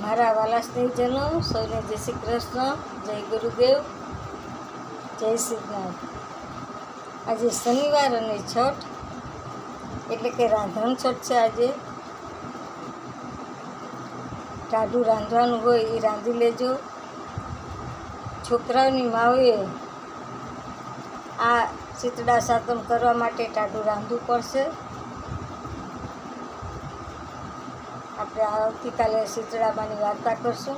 મારા વાલા સ્નેહીજનો, સૌને જય શ્રી કૃષ્ણ, જય ગુરુદેવ, જય શ્રીનાથ આજે શનિવાર અને છઠ, એટલે કે રાંધણ છઠ છે આજે. ટાઢું રાંધવાનું હોય એ રાંધી લેજો. છોકરાઓની માઓએ આ ચિતડા સાતમ કરવા માટે ટાઢું રાંધવું પડશે. આપણે આવતીકાલે શીતળામાની વાર્તા કરશું.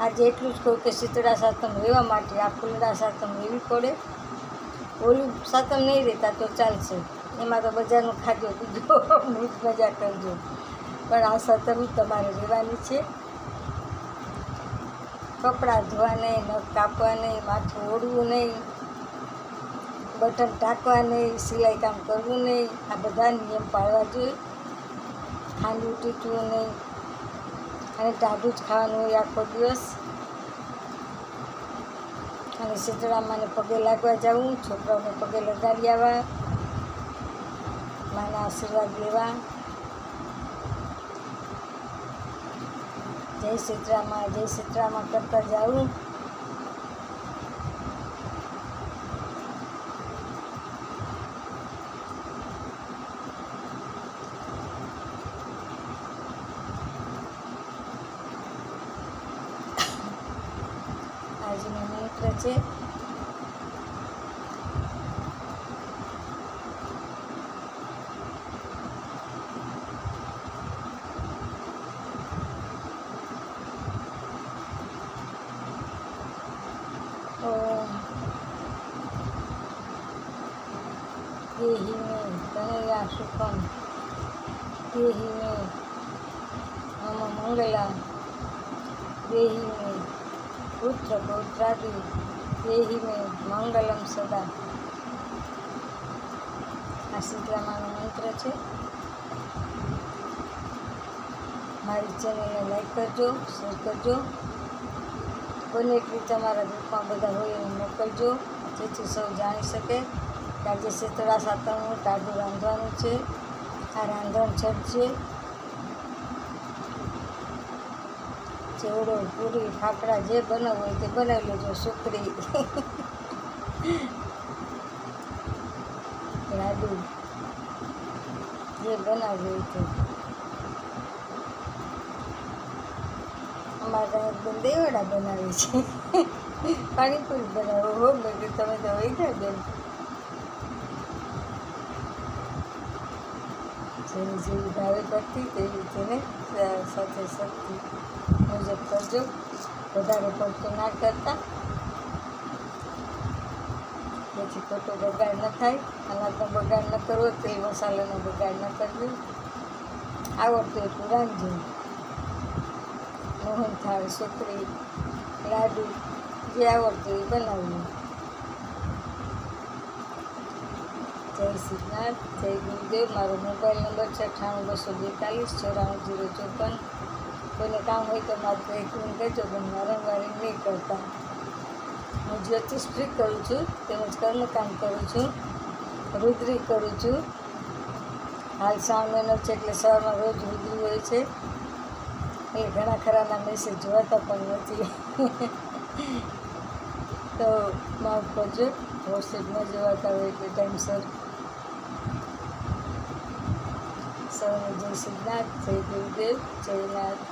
આજે એટલું જ કહું કે શીતળા સાતમ રહેવા માટે, આ ફૂલડા સાતમ લેવી પડે. ઓલું સાતમ નહીં રહેતા તો ચાલશે. એમાં તો બજારનું ખાજો પીજો મૃત મજા કરજો. પણ આ સાતમ તમારે રહેવાની છે. કપડાં ધોવા નહીં નખ કાપવા નહીં માથું ઓળવું નહીં, બટન ટાંકવા નહીં, સિલાઈ કામ કરવું નહીં, આ બધા નિયમ પાળવા જોઈએ. ખાંડવું ટીટવું નહીં અને ટાઢું જ ખાવાનું હોય આખો દિવસ. અને શીતળામાને પગે લાગવા જવું છોકરાઓને પગે લગાડી આવવા માના આશીર્વાદ લેવા. જય શીતળામાં જય શીતળામાં કરતા જાઉં. મંત્ર છે ઓમ દેહી મે તનયા સુખમ દેહી મે મમ મંગલા દેહી મે પુત્ર પૌત્રાદિ દેહી મે મંગલમ સદા. આ શીતલામાનો મંત્ર છે. મારી ચેનલને લાઈક કરજો શેર કરજો. કોઈને એટલી તમારા ગ્રુપમાં બધા હોય એને મોકલજો. જેથી સૌ જાણી શકે કે આજે શીતળા સાતમનું ટાઢું રાંધવાનું છે. આ રાંધણ છઠ છે. ચેવડો પૂરી, ફાફડા જે બનાવવું હોય તે બનાવી લેજો, સુખડી. લાડુ જે બનાવવું હોય તે. અમારા એકદમ દેવડા બનાવે છે. પાણીપુરી બનાવો. હો મેં તમે તો હોય ગયા બેન. જેની જેવી ભાવે કરતી, તેવી તેને સાથે શક્તિ કરજો. વધારે પડતું ના કરતા. પછી ખોટો બગાડ ન થાય. અનાજનો બગાડ ન કરવો તેલ મસાલાનો બગાડ ન કરજો. આવડતું એટલું રાંધજો મોહનથાળ સુખડી, લાડુ, જે આવડતું એ બનાવવું જય શ્રીનાથ જય ગુરુદેવ. મારો મોબાઈલ નંબર છે અઠ્ઠાણું બસો બેતાલીસ, ચોરાણું જીરો ચોપન. કોઈને કામ હોય તો મારું એક રૂમ કહેજો પણ વારંવાર નહીં કરતા. હું જ્યોતિષ કરું છું, તેમજ કર્મકામ કરું છું, રુદ્રી કરું છું. હાલ શ્રાવણ મહિનો છે એટલે સવારમાં રોજ રુદ્રી હોય છે. એ ઘણા ખરાના મેસેજ જોવાતા પણ નથી. તો માફ કરજો વોટ્સએપ ન જોવાતા હોય એટલે ટાઈમસર સૌને જય શ્રીનાથ જય ગુરુદેવ, જય નાથ.